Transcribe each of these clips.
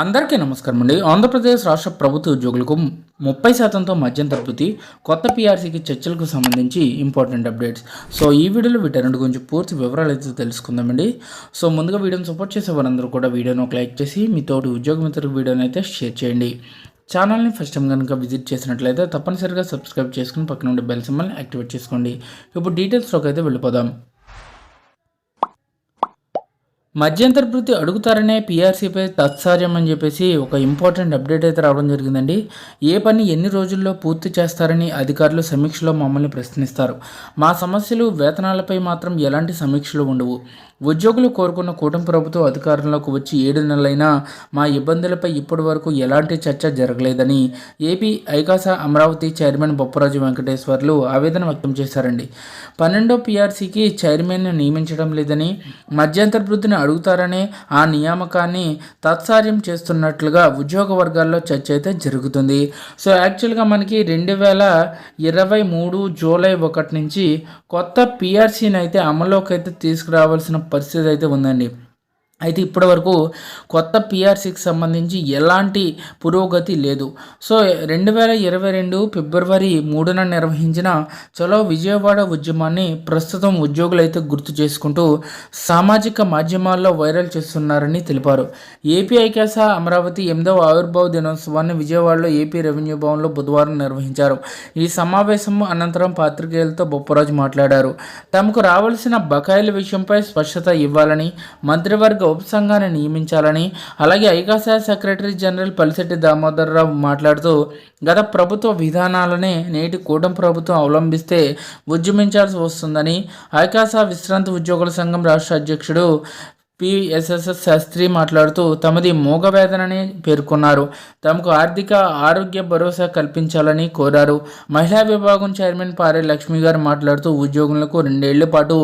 అందరికీ నమస్కారం అండి. ఆంధ్రప్రదేశ్ రాష్ట్ర ప్రభుత్వ ఉద్యోగులకు ముప్పై శాతంతో మద్యం తరపుతి కొత్త పీఆర్సీకి చర్చలకు సంబంధించి ఇంపార్టెంట్ అప్డేట్స్ సో ఈ వీడియోలో వీటన్నిటి గురించి పూర్తి వివరాలు అయితే తెలుసుకుందామండి. సో ముందుగా వీడియోని సపోర్ట్ చేసే వారందరూ కూడా వీడియోని ఒక లైక్ చేసి మీ తోటి ఉద్యోగ మిత్రులకు వీడియోని అయితే షేర్ చేయండి. ఛానల్ని ఫస్ట్ టైం కనుక విజిట్ చేసినట్లయితే తప్పనిసరిగా సబ్స్క్రైబ్ చేసుకుని పక్కన ఉండే బెల్ సింబల్ని యాక్టివేట్ చేసుకోండి. ఇప్పుడు డీటెయిల్స్లోకి అయితే వెళ్ళిపోదాం. మధ్యంతర వృత్తి అడుగుతారనే పీఆర్సీపై తత్సార్యం అని చెప్పేసి ఒక ఇంపార్టెంట్ అప్డేట్ అయితే రావడం జరిగిందండి. ఏ పని ఎన్ని రోజుల్లో పూర్తి చేస్తారని అధికారులు సమీక్షలో మమ్మల్ని ప్రశ్నిస్తారు. మా సమస్యలు వేతనాలపై మాత్రం ఎలాంటి సమీక్షలు ఉండవు. ఉద్యోగులు కోరుకున్న కూటమి ప్రభుత్వం అధికారంలోకి వచ్చి ఏడు నెలలైనా మా ఇబ్బందులపై ఇప్పటి వరకు ఎలాంటి చర్చ జరగలేదని ఏపీ ఐకాస అమరావతి చైర్మన్ బొప్పరాజు వెంకటేశ్వర్లు ఆవేదన వ్యక్తం చేశారండి. పన్నెండో పీఆర్సీకి చైర్మన్ను నియమించడం లేదని మధ్యంతర వృద్ధిని అడుగుతారనే ఆ నియామకాన్ని తత్సార్యం చేస్తున్నట్లుగా ఉద్యోగ వర్గాల్లో చర్చ అయితే జరుగుతుంది. సో యాక్చువల్గా మనకి రెండు వేల ఇరవై మూడు జూలై ఒకటి నుంచి కొత్త పిఆర్సీని అయితే అమల్లోకి అయితే తీసుకురావాల్సిన పరిస్థితి అయితే ఉందండి. అయితే ఇప్పటి వరకు కొత్త పిఆర్సీకి సంబంధించి ఎలాంటి పురోగతి లేదు. సో రెండు వేల ఇరవై రెండు ఫిబ్రవరి మూడున నిర్వహించిన చలో విజయవాడ ఉద్యమాన్ని ప్రస్తుతం ఉద్యోగులు అయితే గుర్తు చేసుకుంటూ సామాజిక మాధ్యమాల్లో వైరల్ చేస్తున్నారని తెలిపారు. ఏపీ ఐకాస అమరావతి ఎనిమిదవ ఆవిర్భావ దినోత్సవాన్ని విజయవాడలో ఏపీ రెవెన్యూ భవన్లో బుధవారం నిర్వహించారు. ఈ సమావేశం అనంతరం పాత్రికేయులతో బొప్పరాజు మాట్లాడారు. తమకు రావాల్సిన బకాయిల విషయంపై స్పష్టత ఇవ్వాలని మంత్రివర్గ ఉపసంఘాన్ని నియమించాలని అలాగే ఐకాసా సెక్రటరీ జనరల్ పలిశెట్టి దామోదరరావు మాట్లాడుతూ గత ప్రభుత్వ విధానాలనే నేటి కూటమి ప్రభుత్వం అవలంబిస్తే ఉద్యమించాల్సి వస్తుందని ఐకాసా విశ్రాంతి ఉద్యోగుల సంఘం రాష్ట్ర అధ్యక్షుడు పిఎస్ఎస్ఎస్ శాస్త్రి మాట్లాడుతూ తమది మూగవేదనని పేర్కొన్నారు. తమకు ఆర్థిక ఆరోగ్య భరోసా కల్పించాలని కోరారు. మహిళా విభాగం చైర్మన్ పారే లక్ష్మి గారు మాట్లాడుతూ ఉద్యోగులకు రెండేళ్ళ పాటు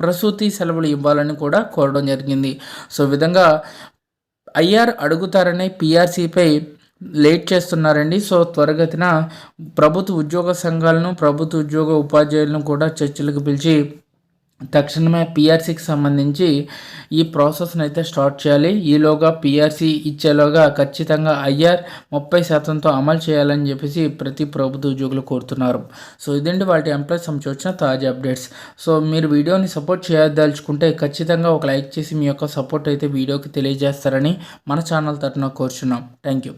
ప్రసూతి సెలవులు ఇవ్వాలని కూడా కోరడం జరిగింది. సో విధంగా ఐఆర్ అడుగుతారనే పిఆర్సీపై లేట్ చేస్తున్నారండి. సో త్వరగతిన ప్రభుత్వ ఉద్యోగ సంఘాలను ప్రభుత్వ ఉద్యోగ ఉపాధ్యాయులను కూడా చర్చలకు పిలిచి తక్షణమే పిఆర్సీకి సంబంధించి ఈ ప్రాసెస్ని అయితే స్టార్ట్ చేయాలి. ఈలోగా పిఆర్సీ ఇచ్చేలోగా ఖచ్చితంగా ఐఆర్ ముప్పై శాతంతో అమలు చేయాలని చెప్పేసి ప్రతి ప్రభుత్వ ఉద్యోగులు కోరుతున్నారు. సో ఇదండి వాటి ఎంప్లాయీస్ సంబంధించి వచ్చిన తాజా అప్డేట్స్. సో మీరు వీడియోని సపోర్ట్ చేయదలుచుకుంటే ఖచ్చితంగా ఒక లైక్ చేసి మీ యొక్క సపోర్ట్ అయితే వీడియోకి తెలియజేస్తారని మన ఛానల్ తరఫున కోరుచున్నాం. Thank you.